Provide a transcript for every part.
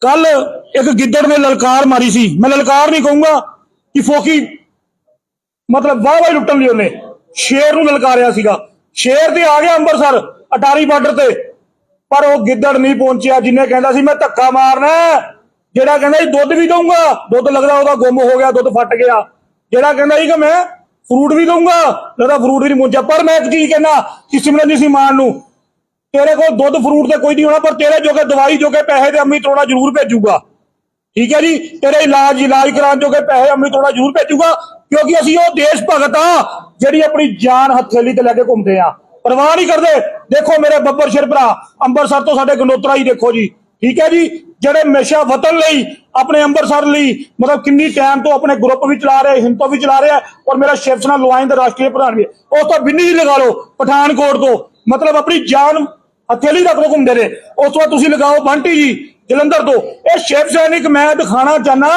ਕੱਲ ਇੱਕ ਗਿੱਦੜ ਨੇ ਲਲਕਾਰ ਮਾਰੀ ਸੀ। ਮੈਂ ਲਲਕਾਰ ਨਹੀਂ ਕਹੂੰਗਾ ਕਿ ਫੋਕੀ ਮਤਲਬ ਵਾਹ ਵਾਹ ਲੁੱਟਣ ਲਈ ਉਹਨੇ। ਸ਼ੇਰ ਨੂੰ ਲਲਕਾਰਿਆ ਸੀਗਾ। ਸ਼ੇਰ ਤੇ ਆ ਗਿਆ ਅੰਮ੍ਰਿਤਸਰ, ਅਟਾਰੀ ਬਾਰਡਰ ਤੇ। ਪਰ ਉਹ ਗਿੱਦੜ ਨਹੀਂ ਪਹੁੰਚਿਆ, ਜਿੰਨੇ ਕਹਿੰਦਾ ਸੀ, ਮੈਂ ਧੱਕਾ ਮਾਰਨਾ ਜਿਹੜਾ ਕਹਿੰਦਾ ਸੀ, ਦੁੱਧ ਵੀ ਦਊਂਗਾ। ਦੁੱਧ ਲੱਗਦਾ ਉਹਦਾ ਗੁੰਮ ਹੋ ਗਿਆ, ਦੁੱਧ ਫਟ ਗਿਆ। ਜਿਹੜਾ ਕਹਿੰਦਾ ਸੀ ਕਿ ਮੈਂ ਫਰੂਟ ਵੀ ਦਊਂਗਾ, ਲੱਗਦਾ ਫਰੂਟ ਵੀ ਨਹੀਂ ਪਹੁੰਚਿਆ। ਪਰ ਮੈਂ ਇੱਕ ਚੀਜ਼ ਕਹਿੰਦਾ, ਕਿ ਸਿਮਰਨ ਜੀ ਮਾਨ ਨੂੰ ਤੇਰੇ ਕੋਲ ਦੁੱਧ ਫਰੂਟ ਤੇ ਕੋਈ ਨਹੀਂ ਹੋਣਾ ਪਰ ਤੇਰੇ ਜੋਗੇ ਦਵਾਈ ਜੋਗੇ ਪੈਸੇ ਤੇ ਅੰਮੀ ਤੋੜਾ ਜ਼ਰੂਰ ਭੇਜੂਗਾ ਠੀਕ ਹੈ ਜੀ ਤੇਰੇ ਇਲਾਜ ਇਲਾਜ ਕਰਾਉਣ ਜੋਗੇ ਪੈਸੇ ਅੰਮ੍ਰਿਤ ਥੋੜਾ ਜ਼ਰੂਰ ਭੇਜੂਗਾ ਕਿਉਂਕਿ ਅਸੀਂ ਉਹ ਦੇਸ਼ ਭਗਤ ਆ ਜਿਹੜੀ ਆਪਣੀ ਜਾਨ ਹਥੇਲੀ ਤੇ ਲੈ ਕੇ ਘੁੰਮਦੇ ਆ ਪਰਵਾਹ ਨਹੀਂ ਕਰਦੇ ਦੇਖੋ ਮੇਰੇ ਬੱਬਰ ਸ਼ੇਰ ਭਰਾ ਅੰਮ੍ਰਿਤਸਰ ਤੋਂ ਸਾਡੇ ਗੰਡੋਤਰਾ ਹੀ ਦੇਖੋ ਜੀ ਠੀਕ ਹੈ ਜੀ ਜਿਹੜੇ ਹਮੇਸ਼ਾ ਵਤਨ ਲਈ ਆਪਣੇ ਅੰਮ੍ਰਿਤਸਰ ਲਈ ਮਤਲਬ ਕਿੰਨੀ ਟਾਈਮ ਤੋਂ ਆਪਣੇ ਗਰੁੱਪ ਵੀ ਚਲਾ ਰਹੇ ਹਿੰਦ ਤੋਂ ਵੀ ਚਲਾ ਰਹੇ ਆ ਔਰ ਮੇਰਾ ਸ਼ਿਵ ਸੈਨਾ ਲੋਆਇਨ ਦਾ ਰਾਸ਼ਟਰੀ ਪ੍ਰਧਾਨ ਵੀ ਹੈ। ਉਸ ਤੋਂ ਬਿੰਨੀ ਜੀ ਲਗਾ ਲਓ ਪਠਾਨਕੋਟ ਤੋਂ ਮਤਲਬ ਆਪਣੀ ਜਾਨ ਹਥੇਲੀ ਤੱਕ ਘੁੰਮਦੇ ਨੇ ਉਸ ਤੋਂ ਬਾਅਦ ਤੁਸੀਂ ਲਗਾਓ ਬੰਟੀ ਜੀ, ਜਲੰਧਰ ਤੋਂ। ਇਹ ਸ਼ਿਵ ਸੈਨਿਕ ਮੈਂ ਦਿਖਾਣਾ ਚਾਹਨਾ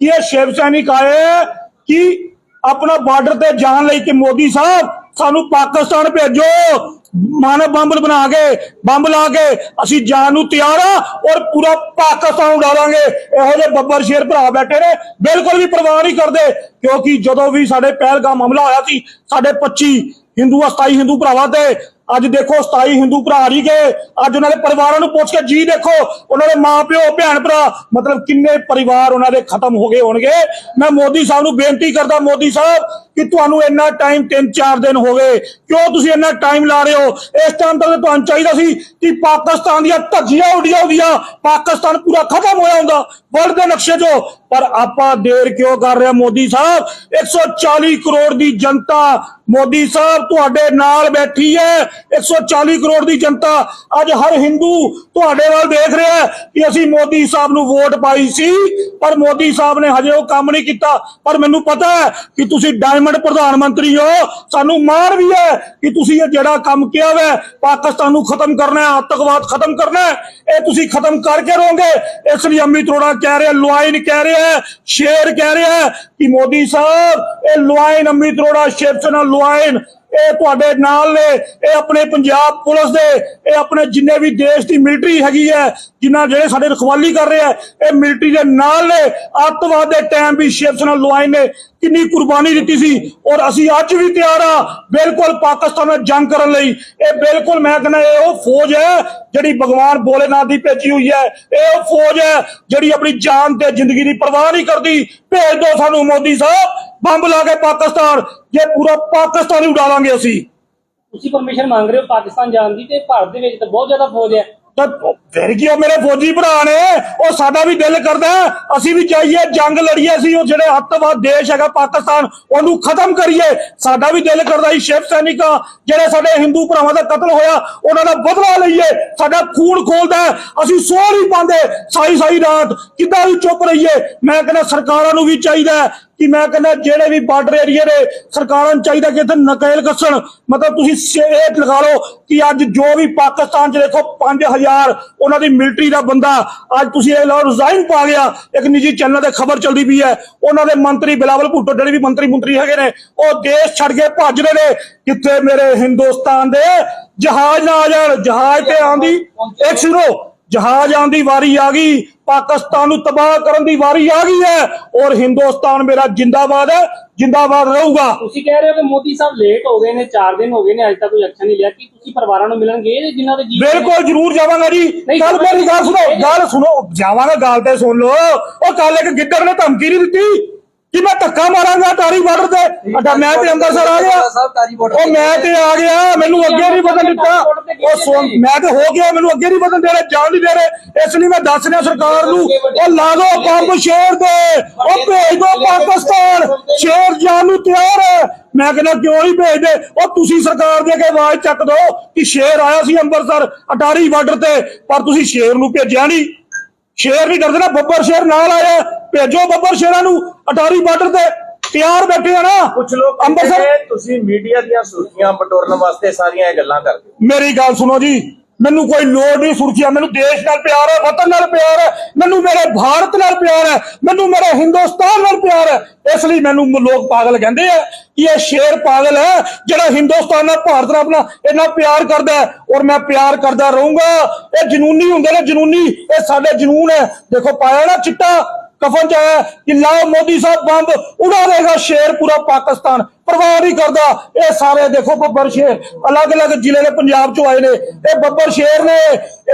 ਕਿ ਇਹ ਸ਼ਿਵ ਸੈਨਿਕ ਆਏ ਕਿ ਆਪਣਾ ਬਾਰਡਰ ਤੇ ਜਾਣ ਲਈ ਕਿ ਮੋਦੀ ਸਾਹਿਬ ਸਾਨੂੰ ਪਾਕਿਸਤਾਨ ਭੇਜੋ। ਮਾਨਵ ਬੰਬ ਬਣਾ ਕੇ, ਬੰਬ ਲਾ ਕੇ ਅਸੀਂ ਜਾਣ ਨੂੰ ਤਿਆਰ ਆ ਔਰ ਪੂਰਾ ਪਾਕਿਸਤਾਨ ਉਡਾਵਾਂਗੇ। ਇਹੋ ਜਿਹੇ ਬੱਬਰ ਸ਼ੇਰ ਭਰਾ ਬੈਠੇ ਨੇ। ਬਿਲਕੁਲ ਵੀ ਪਰਵਾਹ ਨਹੀਂ ਕਰਦੇ ਕਿਉਂਕਿ ਜਦੋਂ ਵੀ ਸਾਡੇ ਪਹਿਲਗਾਮ ਹਮਲਾ ਹੋਇਆ ਸੀ, ਸਾਡੇ 25 ਹਿੰਦੂ 27 ਹਿੰਦੂ ਭਰਾਵਾਂ ਤੇ ਅੱਜ ਦੇਖੋ 27 ਹਿੰਦੂ ਭਰਾ ਹੀ ਗਏ ਅੱਜ ਉਹਨਾਂ ਦੇ ਪਰਿਵਾਰਾਂ ਨੂੰ ਪੁੱਛ ਕੇ ਜੀ ਦੇਖੋ, ਉਹਨਾਂ ਦੇ ਮਾਪਿਓ ਭੈਣ ਭਰਾ, ਮਤਲਬ ਕਿੰਨੇ ਪਰਿਵਾਰ ਉਹਨਾਂ ਦੇ ਖਤਮ ਹੋ ਗਏ ਹੋਣਗੇ। ਮੈਂ ਮੋਦੀ ਸਾਹਿਬ ਨੂੰ ਬੇਨਤੀ ਕਰਦਾ, ਮੋਦੀ ਸਾਹਿਬ ਕਿ ਤੁਹਾਨੂੰ ਇੰਨਾ ਟਾਈਮ 3-4 ਦਿਨ ਹੋ ਗਏ। ਕਿਉਂ ਤੁਸੀਂ ਇੰਨਾ ਟਾਈਮ ਲਾ ਰਹੇ ਹੋ? ਇਸ ਟਾਈਮ ਤੱਕ ਤੁਹਾਨੂੰ ਚਾਹੀਦਾ ਸੀ ਕਿ ਪਾਕਿਸਤਾਨ ਦੀਆਂ ਧੱਜੀਆਂ ਉੱਡੀਆਂ ਹੁੰਦੀਆਂ। ਪਾਕਿਸਤਾਨ ਪੂਰਾ ਖਤਮ ਹੋਇਆ ਹੁੰਦਾ। ਵਰਲਡ ਦੇ ਨਕਸ਼ੇ 'ਚੋਂ। ਪਰ ਆਪਾਂ ਦੇਰ ਕਿਉਂ ਕਰ ਰਹੇ ਮੋਦੀ ਸਾਹਿਬ? 140 ਕਰੋੜ ਦੀ ਜਨਤਾ ਮੋਦੀ ਸਾਹਿਬ ਤੁਹਾਡੇ ਨਾਲ ਬੈਠੀ ਹੈ। 140 ਕਰੋੜ ਦੀ ਜਨਤਾ ਅੱਜ ਹਰ ਹਿੰਦੂ ਤੁਹਾਡੇ ਵੱਲ ਦੇਖ ਰਿਹਾ ਹੈ ਕਿ ਅਸੀਂ ਮੋਦੀ ਸਾਹਿਬ ਨੂੰ ਵੋਟ ਪਾਈ ਸੀ। ਪਰ ਮੋਦੀ ਸਾਹਿਬ ਨੇ ਹਜੇ ਉਹ ਕੰਮ ਨਹੀਂ ਕੀਤਾ। ਪਰ ਮੈਨੂੰ ਪਤਾ ਹੈ ਕਿ ਤੁਸੀਂ ਡਾਇਮੰਡ ਪ੍ਰਧਾਨ ਮੰਤਰੀ ਹੋ ਸਾਨੂੰ ਮਾਣ ਵੀ ਹੈ ਕਿ ਤੁਸੀਂ ਇਹ ਜਿਹੜਾ ਕੰਮ ਕਿਹਾ ਹੈ ਪਾਕਿਸਤਾਨ ਨੂੰ ਖਤਮ ਕਰਨਾ ਹੈ, ਆਤੰਕਵਾਦ ਖਤਮ ਕਰਨਾ ਹੈ, ਇਹ ਤੁਸੀਂ ਖਤਮ ਕਰਕੇ ਰਹੋਗੇ। ਇਸ ਲਈ ਅੰਮ੍ਰਿਤ ਅਰੋੜਾ ਕਹਿ ਰਿਹਾ, ਲੁਆਇਨ ਕਹਿ ਰਿਹਾ, ਸ਼ੇਰ ਕਹਿ ਰਿਹਾ ਕਿ ਮੋਦੀ ਸਾਹਿਬ, ਇਹ ਲੁਆਇਨ ਅੰਮ੍ਰਿਤ ਅਰੋੜਾ, ਸ਼ੇਰ ਸੈਨਾ ਲੁਆਇਨ ਇਹ ਤੁਹਾਡੇ ਨਾਲ ਨੇ, ਇਹ ਆਪਣੇ ਪੰਜਾਬ ਪੁਲਿਸ ਦੇ, ਇਹ ਆਪਣੇ ਜਿੰਨੇ ਵੀ ਦੇਸ਼ ਦੀ ਮਿਲਟਰੀ ਹੈਗੀ ਹੈ, ਜਿਨ੍ਹਾਂ ਜਿਹੜੇ ਸਾਡੇ ਰਖਵਾਲੀ ਕਰ ਰਹੇ ਆ ਇਹ ਮਿਲਟਰੀ ਦੇ ਨਾਲ ਨੇ। ਅੱਤਵਾਦ ਦੇ ਟਾਈਮ ਵੀ ਸ਼ਿਵ ਸੈਨਾ ਲੁਆਇਨ ਨੇ। ਕਿੰਨੀ ਕੁਰਬਾਨੀ ਦਿੱਤੀ ਸੀ। ਔਰ ਅਸੀਂ ਅੱਜ ਵੀ ਤਿਆਰ ਆ ਬਿਲਕੁਲ ਪਾਕਿਸਤਾਨ ਨਾਲ ਜੰਗ ਕਰਨ ਲਈ। ਇਹ ਬਿਲਕੁਲ ਮੈਂ ਕਹਿੰਦਾ ਇਹ ਉਹ ਫੌਜ ਹੈ ਜਿਹੜੀ ਭਗਵਾਨ ਭੋਲੇਨਾਥ ਦੀ ਭੇਜੀ ਹੋਈ ਹੈ। ਇਹ ਉਹ ਫੌਜ ਹੈ ਜਿਹੜੀ ਆਪਣੀ ਜਾਨ ਤੇ ਜ਼ਿੰਦਗੀ ਦੀ ਪਰਵਾਹ ਨਹੀਂ ਕਰਦੀ। ਭੇਜ ਦਿਓ ਸਾਨੂੰ ਮੋਦੀ ਸਾਹਿਬ। ਬੰਬ ਲਾ ਕੇ ਪਾਕਿਸਤਾਨ ਜੇ ਪੂਰਾ ਪਾਕਿਸਤਾਨ ਹੀ ਉਡਾਵਾਂਗੇ ਅਸੀਂ। ਤੁਸੀਂ ਪਰਮਿਸ਼ਨ ਮੰਗ ਰਹੇ ਹੋ ਪਾਕਿਸਤਾਨ ਜਾਣ ਦੀ ਤੇ ਭਾਰਤ ਦੇ ਵਿੱਚ ਤਾਂ ਬਹੁਤ ਜ਼ਿਆਦਾ ਫੌਜ ਹੈ। ਤਾਂ ਫਿਰ ਕੀ ਉਹ ਮੇਰੇ ਫੌਜੀ ਭਰਾ ਨੇ ਉਹ ਸਾਡਾ ਵੀ ਦਿਲ ਕਰਦਾ ਅਸੀਂ ਵੀ ਜਾਈਏ ਜੰਗ ਲੜੀਏ ਅਸੀਂ ਉਹ ਜਿਹੜੇ ਅੱਤਵਾਦ ਦੇਸ਼ ਹੈਗਾ ਪਾਕਿਸਤਾਨ ਉਹਨੂੰ ਖਤਮ ਕਰੀਏ। ਸਾਡਾ ਵੀ ਦਿਲ ਕਰਦਾ ਸੀ ਸ਼ਿਵ ਸੈਨਿਕਾਂ ਜਿਹੜੇ ਸਾਡੇ ਹਿੰਦੂ ਭਰਾਵਾਂ ਦਾ ਕਤਲ ਹੋਇਆ ਉਹਨਾਂ ਦਾ ਬਦਲਾ ਲਈਏ। ਸਾਡਾ ਖੂਨ ਖੋਲਦਾ ਅਸੀਂ ਸੋ ਨਹੀਂ ਪਾਉਂਦੇ। ਸਾਈ ਸਾਈ ਰਾਤ ਕਿੱਦਾਂ ਵੀ ਚੁੱਪ ਰਹੀਏ ਮੈਂ ਕਹਿੰਦਾ ਸਰਕਾਰਾਂ ਨੂੰ ਵੀ ਚਾਹੀਦਾ ਕਿ ਮੈਂ ਕਹਿੰਦਾ ਜਿਹੜੇ ਵੀ ਬਾਰਡਰ ਏਰੀਏ ਦੇ ਸਰਕਾਰਾਂ ਨੂੰ ਚਾਹੀਦਾ ਕਿ ਇੱਥੇ ਨਕੇਲ ਕੱਸਣ, ਮਤਲਬ ਤੁਸੀਂ ਇਹ ਲਗਾ ਲਓ ਕਿ ਅੱਜ ਜੋ ਵੀ ਪਾਕਿਸਤਾਨ 'ਚ ਦੇਖੋ 5000 ਉਹਨਾਂ ਦੀ ਮਿਲਟਰੀ ਦਾ ਬੰਦਾ, ਅੱਜ ਤੁਸੀਂ ਇਹ ਲਓ ਰਿਜ਼ਾਈਨ ਪਾ ਗਿਆ, ਇੱਕ ਨਿੱਜੀ ਚੈਨਲ ਤੇ ਖਬਰ ਚੱਲਦੀ ਪਈ ਹੈ, ਉਹਨਾਂ ਦੇ ਮੰਤਰੀ ਬਿਲਾਵਲ ਭੁੱਟੋ ਜਿਹੜੇ ਵੀ ਮੰਤਰੀ ਮੰਤਰੀ ਹੈਗੇ ਨੇ, ਉਹ ਦੇਸ਼ ਛੱਡ ਕੇ ਭੱਜ ਰਹੇ ਨੇ, ਕਿੱਥੇ ਮੇਰੇ ਹਿੰਦੁਸਤਾਨ ਦੇ ਜਹਾਜ਼ ਨਾ ਆ ਜਾਣ, ਜਹਾਜ਼ ਤੇ ਆਂਦੀ ਇੱਕ ਸੁਣੋ, ਜਹਾਜ਼ ਆਉਣ ਦੀ ਵਾਰੀ ਆ ਗਈ ਪਾਕਿਸਤਾਨ ਨੂੰ ਤਬਾਹ ਕਰਨ ਦੀ ਵਾਰੀ ਆ ਗਈ ਹੈ ਔਰ ਹਿੰਦੁਸਤਾਨ ਮੇਰਾ ਜਿੰਦਾਬਾਦ ਹੈ ਜਿੰਦਾਬਾਦ ਰਹੂਗਾ। ਤੁਸੀਂ ਕਹਿ ਰਹੇ ਹੋ ਕਿ ਮੋਦੀ ਸਾਹਿਬ ਲੇਟ ਹੋ ਗਏ ਨੇ 4 ਦਿਨ ਹੋ ਗਏ ਨੇ ਅਜੇ ਤੱਕ ਕੋਈ ਐਕਸ਼ਨ ਨਹੀਂ ਲਿਆ। ਕੀ ਤੁਸੀਂ ਪਰਿਵਾਰਾਂ ਨੂੰ ਮਿਲਣ ਗਏ ਜੇ ਜਿਨ੍ਹਾਂ ਦੇ ਜੀ ਬਿਲਕੁਲ ਜ਼ਰੂਰ ਜਾਵਾਂਗਾ ਜੀ। ਕੱਲ ਮੇਰੀ ਗੱਲ ਸੁਣੋ ਗੱਲ ਸੁਣੋ ਜਾਵਾਂਗਾ ਗੱਲ ਤੇ ਸੁਣ ਲਓ। ਉਹ ਕੱਲ ਇੱਕ ਗਿੱਦੜ ਨੇ ਧਮਕੀ ਨਹੀਂ ਦਿੱਤੀ। ਕਿ ਮੈਂ ਧੱਕਾ ਮਾਰਾਂਗਾ ਤਾਰੀ ਬਾਰਡਰ ਤੇ? ਅੱਡਾ ਮੈਂ ਤੇ ਅੰਮ੍ਰਿਤਸਰ ਆ ਗਿਆ। ਉਹ ਮੈਂ ਤੇ ਆ ਗਿਆ ਮੈਨੂੰ ਅੱਗੇ ਨਹੀਂ ਵਧਣ ਦਿੱਤਾ। ਉਹ ਮੈਂ ਤੇ ਹੋ ਗਿਆ ਮੈਨੂੰ ਅੱਗੇ ਨਹੀਂ ਵਧਣ ਦੇ ਰਹੇ ਜਾਣ ਨਹੀਂ ਦੇ ਰਹੇ ਇਸ ਲਈ ਮੈਂ ਦੱਸ ਰਿਹਾ ਸਰਕਾਰ ਨੂੰ ਉਹ ਲਾ ਦੋ ਬੰਬ ਸ਼ੇਰ ਦੇ। ਉਹ ਭੇਜ ਦੋ ਪਾਕਿਸਤਾਨ। ਸ਼ੇਰ ਜਾਣ ਨੂੰ ਤਿਆਰ ਹੈ। ਮੈਂ ਕਹਿੰਦਾ ਕਿਉਂ ਨਹੀਂ ਭੇਜਦੇ? ਉਹ ਤੁਸੀਂ ਸਰਕਾਰ ਦੇ ਕੇ ਆਵਾਜ਼ ਚੱਕ ਦਿਓ ਕਿ ਸ਼ੇਰ ਆਇਆ ਸੀ ਅੰਮ੍ਰਿਤਸਰ ਅਟਾਰੀ ਬਾਰਡਰ ਤੇ। ਪਰ ਤੁਸੀਂ ਸ਼ੇਰ ਨੂੰ ਭੇਜਿਆ ਨਹੀਂ। ਸ਼ੇਰ ਨਹੀਂ ਕਰਦੇ ਨਾ ਬੱਬਰ ਸ਼ੇਰ ਨਾਲ ਆਇਆ। ਭੇਜੋ ਬੱਬਰ ਸ਼ੇਰਾਂ ਨੂੰ। ਅਟਾਰੀ ਬਾਰਡਰ ਤੇ ਤਿਆਰ ਬੈਠੇ ਆ ਨਾ। ਕੁਝ ਲੋਕ ਅੰਮ੍ਰਿਤਸਰ ਤੁਸੀਂ ਮੀਡੀਆ ਦੀਆਂ ਸੁਰਖੀਆਂ ਬਟੋਰਨ ਵਾਸਤੇ ਸਾਰੀਆਂ ਇਹ ਗੱਲਾਂ ਕਰਦੇ ਮੇਰੀ ਗੱਲ ਸੁਣੋ ਜੀ ਮੈਨੂੰ ਕੋਈ ਲੋੜ ਨਹੀਂ ਸੁਰਖੀਆ ਮੈਨੂੰ ਦੇਸ਼ ਨਾਲ ਪਿਆਰ ਹੈ ਵਤਨ ਨਾਲ ਪਿਆਰ ਹੈ ਮੈਨੂੰ ਮੇਰੇ ਭਾਰਤ ਨਾਲ ਪਿਆਰ ਹੈ ਮੈਨੂੰ ਮੇਰੇ ਹਿੰਦੁਸਤਾਨ ਨਾਲ ਪਿਆਰ ਹੈ। ਇਸ ਲਈ ਮੈਨੂੰ ਲੋਕ ਪਾਗਲ ਕਹਿੰਦੇ ਆ ਕਿ ਇਹ ਸ਼ੇਰ ਪਾਗਲ ਹੈ ਜਿਹੜਾ ਹਿੰਦੁਸਤਾਨ ਨਾਲ ਭਾਰਤ ਨਾਲ ਆਪਣਾ ਇੰਨਾ ਪਿਆਰ ਕਰਦਾ ਹੈ ਔਰ ਮੈਂ ਪਿਆਰ ਕਰਦਾ ਰਹੂੰਗਾ। ਇਹ ਜਨੂਨੀ ਹੁੰਦੇ ਨੇ ਜਨੂਨੀ ਇਹ ਸਾਡੇ ਜਨੂਨ ਹੈ। ਦੇਖੋ ਪਾਇਆ ਨਾ ਚਿੱਟਾ ਕਫਨ ਚ ਆਇਆ ਕਿ ਲਾਓ ਮੋਦੀ ਸਾਹਿਬ ਬੰਬ ਉਡਾ ਦੇਗਾ ਸ਼ੇਰ ਪੂਰਾ ਪਾਕਿਸਤਾਨ। ਪਰਵਾਹ ਨਹੀਂ ਕਰਦਾ। ਇਹ ਸਾਰੇ ਦੇਖੋ ਬੱਬਰ ਸ਼ੇਰ। ਅਲੱਗ-ਅਲੱਗ ਜ਼ਿਲ੍ਹੇ ਦੇ ਪੰਜਾਬ ਚੋਂ ਆਏ ਨੇ। ਇਹ ਬੱਬਰ ਸ਼ੇਰ ਨੇ,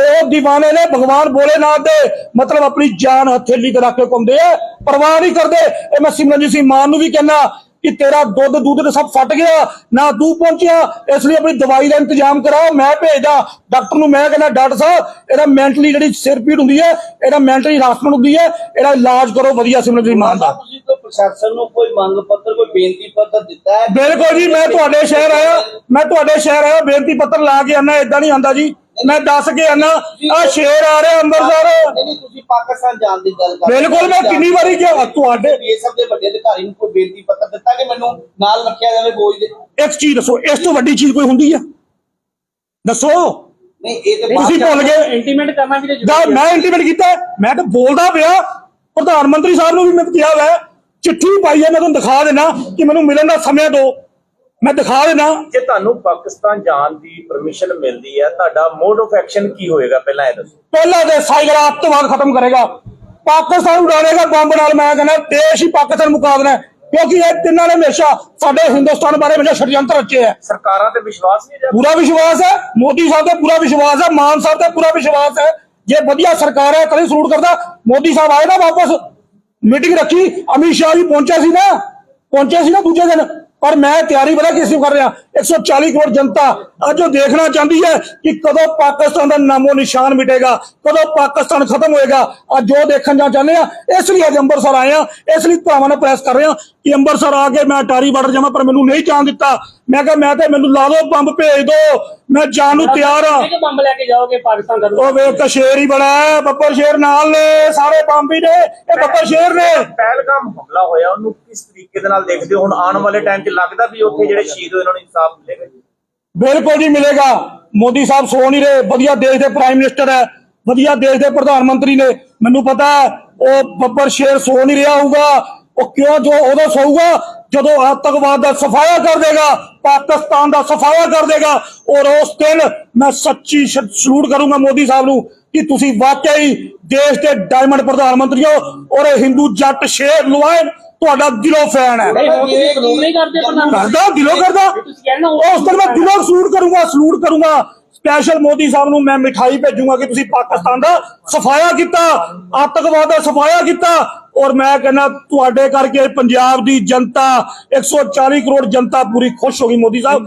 ਇਹ ਦੀਵਾਨੇ ਨੇ, ਭਗਵਾਨ ਭੋਲੇਨਾਥ ਦੇ ਮਤਲਬ ਆਪਣੀ ਜਾਨ ਹਥੇਲੀ ਤੇ ਰੱਖ ਕੇ ਘੁੰਮਦੇ ਆ। ਪਰਵਾਹ ਨਹੀਂ ਕਰਦੇ। ਇਹ ਮੈਂ ਸਿਮਰਨਜੀਤ ਸਿੰਘ ਮਾਨ ਨੂੰ ਵੀ ਕਹਿੰਦਾ ਕਿ ਤੇਰਾ ਦੁੱਧ ਦੁੱਧ ਤੇ ਸਭ ਫਟ ਗਿਆ ਨਾ ਤੂੰ ਪਹੁੰਚਿਆ ਇਸ ਲਈ ਆਪਣੀ ਦਵਾਈ ਦਾ ਇੰਤਜ਼ਾਮ ਕਰਾਓ ਮੈਂ ਭੇਜਦਾ ਡਾਕਟਰ ਨੂੰ ਮੈਂ ਕਹਿੰਦਾ ਡਾਕਟਰ ਸਾਹਿਬ ਇਹਦਾ ਮੈਂਟਲੀ ਜਿਹੜੀ ਸਿਰ ਪੀੜ ਹੁੰਦੀ ਹੈ ਇਹਦਾ ਮੈਂਟਲੀ ਹਰਾਸਮੈਂਟ ਹੁੰਦੀ ਹੈ ਇਹਦਾ ਇਲਾਜ ਕਰੋ ਵਧੀਆ ਸਿਮਰਨਜੀਤ ਮਾਨ ਦਾ। ਤੁਸੀਂ ਪ੍ਰਸ਼ਾਸਨ ਨੂੰ ਕੋਈ ਮੰਗ ਪੱਤਰ ਕੋਈ ਬੇਨਤੀ ਪੱਤਰ ਦਿੱਤਾ ਹੈ? ਬਿਲਕੁਲ ਜੀ ਮੈਂ ਤੁਹਾਡੇ ਸ਼ਹਿਰ ਆਇਆ ਮੈਂ ਤੁਹਾਡੇ ਸ਼ਹਿਰ ਆਇਆ ਬੇਨਤੀ ਪੱਤਰ ਲਾ ਕੇ ਆਣਾ ਇਦਾਂ ਨਹੀਂ ਆਂਦਾ ਜੀ। ਮੈਂ ਦੱਸ ਕੇ ਆਣਾ ਆ ਸ਼ੇਰ ਆ ਰਿਹਾ ਅੰਮ੍ਰਿਤਸਰ ਨਹੀਂ ਨਹੀਂ ਤੁਸੀਂ ਪਾਕਿਸਤਾਨ ਜਾਣ ਦੀ ਗੱਲ ਕਰ ਬਿਲਕੁਲ ਮੈਂ ਕਿੰਨੀ ਵਾਰੀ ਕਿਹਾ ਤੁਹਾਡੇ ਬੀਐਸਐਫ ਦੇ ਵੱਡੇ ਅਧਿਕਾਰੀ ਨੂੰ ਕੋਈ ਬੇਨਤੀ ਪੱਤਰ ਦਿੱਤਾ ਕਿ ਮੈਨੂੰ? ਨਾਲ ਰੱਖਿਆ ਜਾਵੇ ਫੌਜ ਦੇ। ਇੱਕ ਚੀਜ਼ ਦੱਸੋ ਇਸ ਤੋਂ ਵੱਡੀ ਚੀਜ਼ ਕੋਈ ਹੁੰਦੀ ਹੈ ਦੱਸੋ। ਨਹੀਂ ਇਹ ਤੇ ਤੁਸੀਂ ਭੁੱਲ ਗਏ। ਇੰਟੀਮੇਟ ਕਰਨਾ ਵੀ ਤੇ ਦਾ ਜ਼ਰੂਰੀ ਹੈ ਮੈਂ ਇੰਟੀਮੇਟ ਕੀਤਾ ਹੈ। ਮੈਂ ਤਾਂ ਬੋਲਦਾ ਪਿਆ। ਪ੍ਰਧਾਨ ਮੰਤਰੀ ਸਾਹਿਬ ਨੂੰ ਵੀ ਮੈਂ ਕਿਹਾ ਹੈ ਚਿੱਠੀ ਪਾਈ ਹੈ ਮੈਂ ਤੁਹਾਨੂੰ ਦਿਖਾ ਦੇਣਾ ਕਿ ਮੈਨੂੰ ਮਿਲਣ ਦਾ ਸਮਾਂ ਦਿਓ। ਮੈਂ ਦਿਖਾ ਦੇਣਾ। ਜੇ ਤੁਹਾਨੂੰ ਪਾਕਿਸਤਾਨ ਜਾਣ ਦੀ ਪਰਮਿਸ਼ਨ ਮਿਲਦੀ ਹੈ ਤੁਹਾਡਾ ਮੋਡ ਆਫ ਐਕਸ਼ਨ ਕੀ ਹੋਏਗਾ? ਪਹਿਲਾਂ ਇਹ ਦੱਸੋ। ਪਹਿਲਾ ਦੇ ਸਾਈਕਲ ਅੱਤਵਾਦ ਖਤਮ ਕਰੇਗਾ। ਪਾਕਿਸਤਾਨ ਉਡਾਣੇਗਾ ਬੰਬ ਨਾਲ ਮੈਂ ਕਹਿੰਦਾ ਦੇਸ਼ ਹੀ ਪਾਕਿਸਤਾਨ ਮੁਕਾ ਦੇਣਾ ਹੈ। ਕਿਉਂਕਿ ਇਹ ਤਿੰਨਾਂ ਨੇ ਹਮੇਸ਼ਾ ਸਾਡੇ ਹਿੰਦੁਸਤਾਨ ਬਾਰੇ ਹਮੇਸ਼ਾ ષਡਯੰਤਰ ਰਚੇ ਹੈ। ਸਰਕਾਰਾਂ ਤੇ ਵਿਸ਼ਵਾਸ ਨਹੀਂ ਰਿਹਾ? ਪੂਰਾ ਵਿਸ਼ਵਾਸ ਹੈ ਮੋਦੀ ਸਾਹਿਬ ਤੇ ਪੂਰਾ ਵਿਸ਼ਵਾਸ ਹੈ ਮਾਨ ਸਾਹਿਬ ਤੇ ਪੂਰਾ ਵਿਸ਼ਵਾਸ ਹੈ। ਜੇ ਵਧੀਆ ਸਰਕਾਰ ਹੈ ਕਦੇ ਸਲੂਟ ਕਰਦਾ ਮੋਦੀ ਸਾਹਿਬ ਆਏ ਨਾ ਵਾਪਸ। ਮੀਟਿੰਗ ਰੱਖੀ ਅਮਿਤ ਸ਼ਾਹ ਵੀ ਪਹੁੰਚਿਆ ਸੀ ਨਾ ਪਹੁੰਚਿਆ ਸੀ ਨਾ ਦੂਜੇ ਦਿਨ। ਪਰ ਮੈਂ ਤਿਆਰੀ ਪਤਾ ਕਿਸ ਨੂੰ ਕਰ ਰਿਹਾ? 140 ਕਰੋੜ ਜਨਤਾ ਅੱਜ ਉਹ ਦੇਖਣਾ ਚਾਹੁੰਦੀ ਹੈ ਕਿ ਕਦੋਂ ਪਾਕਿਸਤਾਨ ਦਾ ਨਾਮੋ ਨਿਸ਼ਾਨ ਮਿਟੇਗਾ ਕਦੋਂ ਪਾਕਿਸਤਾਨ ਖਤਮ ਹੋਏਗਾ। ਅੱਜ ਜੋ ਦੇਖਣ ਜਾ ਚਾਹੁੰਦੇ ਆ। ਇਸ ਲਈ ਅੱਜ ਅੰਮ੍ਰਿਤਸਰ ਆਏ ਆ। ਇਸ ਲਈ ਭਰਾਵਾਂ ਨੂੰ ਪ੍ਰੈਸ ਕਰ ਰਹੇ ਆ ਕਿ ਅੰਮ੍ਰਿਤਸਰ ਆ ਕੇ ਮੈਂ ਅਟਾਰੀ ਬਾਰਡਰ ਜਾਵਾਂ ਪਰ ਮੈਨੂੰ ਨਹੀਂ ਜਾਣ ਦਿੱਤਾ। ਮੈਂ ਕਿਹਾ ਮੈਂ ਤੇ ਮੈਨੂੰ ਲਾ ਦਿਓ ਬੰਬ ਭੇਜ ਦਿਓ। ਮੈਂ ਜਾਣ ਨੂੰ ਤਿਆਰ ਆ। ਕਿ ਬੰਬ ਲੈ ਕੇ ਜਾਓਗੇ ਪਾਕਿਸਤਾਨ ਕਰਨ ਉਹ ਵੇਖ ਤਾਂ ਸ਼ੇਰ ਹੀ ਬੜਾ ਹੈ। ਬੱਬਰ ਸ਼ੇਰ ਨਾਲ ਨੇ ਸਾਰੇ ਬੰਬ ਹੀ ਨੇ। ਇਹ ਬੱਬਰ ਸ਼ੇਰ ਨੇ। ਪਹਿਲਗਾਮ ਹਮਲਾ ਹੋਇਆ ਉਹਨੂੰ ਕਿਸ ਤਰੀਕੇ ਦੇ ਨਾਲ ਦੇਖਦੇ ਹੋ? ਹੁਣ ਆਉਣ ਵਾਲੇ ਟਾਈਮ 'ਚ ਲੱਗਦਾ ਵੀ ਉੱਥੇ ਜਿਹੜੇ ਸ਼ਹੀਦ ਹੋਏ ਉਹਨਾਂ ਨੂੰ ਇਨਸਾਫ ਮਿਲੇਗਾ ਬਿਲਕੁਲ ਜੀ ਮਿਲੇਗਾ। ਮੋਦੀ ਸਾਹਿਬ ਸੋ ਨਹੀਂ ਰਹੇ। ਵਧੀਆ ਦੇਸ਼ ਦੇ ਪ੍ਰਾਈਮ ਮਿਨਿਸਟਰ ਹੈ। ਵਧੀਆ ਦੇਸ਼ ਦੇ ਪ੍ਰਧਾਨ ਮੰਤਰੀ ਨੇ। ਮੈਨੂੰ ਪਤਾ ਉਹ ਬੱਬਰ ਸ਼ੇਰ ਸੋ ਨਹੀਂ ਰਿਹਾ ਹੋਊਗਾ। ਉਹ ਕਿਉਂ ਜੋ ਉਦੋਂ ਸੋਊਗਾ? ਜਦੋਂ ਆਤੰਕਵਾਦ ਦਾ ਸਫਾਇਆ ਕਰ ਦੇਗਾ, ਪਾਕਿਸਤਾਨ ਦਾ ਸਫਾਇਆ ਕਰ ਦੇਗਾ, ਔਰ ਉਸ ਦਿਨ ਮੈਂ ਸੱਚੀ ਸਲੂਟ ਕਰੂੰਗਾ ਮੋਦੀ ਸਾਹਿਬ ਨੂੰ ਕਿ ਤੁਸੀਂ ਵਾਕਈ ਦੇਸ਼ ਦੇ ਡਾਇਮੰਡ ਪ੍ਰਧਾਨ ਮੰਤਰੀ ਹੋ, ਔਰ ਇਹ ਹਿੰਦੂ ਜੱਟ ਸ਼ੇਰ ਲੁਆਇਨ ਤੁਹਾਡਾ ਦਿਲੋਂ ਫੈਨ ਹੈ। ਨਹੀਂ ਹੁਣ ਤੁਸੀਂ ਸਲੂਟ ਨਹੀਂ ਕਰਦੇ ਦਿਲੋਂ ਕਰਦਾ। ਤੁਸੀਂ ਕਹਿੰਦੇ ਹੋ ਉਸ ਦਿਨ ਮੈਂ ਦਿਲੋਂ ਸਲੂਟ ਕਰੂੰਗਾ ਸਲੂਟ ਕਰੂੰਗਾ। ਸਪੈਸ਼ਲ ਮੋਦੀ ਸਾਹਿਬ ਨੂੰ ਮੈਂ ਮਿਠਾਈ ਭੇਜੂੰਗਾ ਕਿ ਤੁਸੀਂ ਪਾਕਿਸਤਾਨ ਦਾ ਸਫਾਇਆ ਕੀਤਾ ਆਤੰਕਵਾਦ ਦਾ ਸਫਾਇਆ ਕੀਤਾ। ਔਰ ਮੈਂ ਕਹਿੰਦਾ ਤੁਹਾਡੇ ਕਰਕੇ ਪੰਜਾਬ ਦੀ ਜਨਤਾ 140 ਕਰੋੜ ਜਨਤਾ ਪੂਰੀ ਖੁਸ਼ ਹੋ ਗਈ ਮੋਦੀ ਸਾਹਿਬ।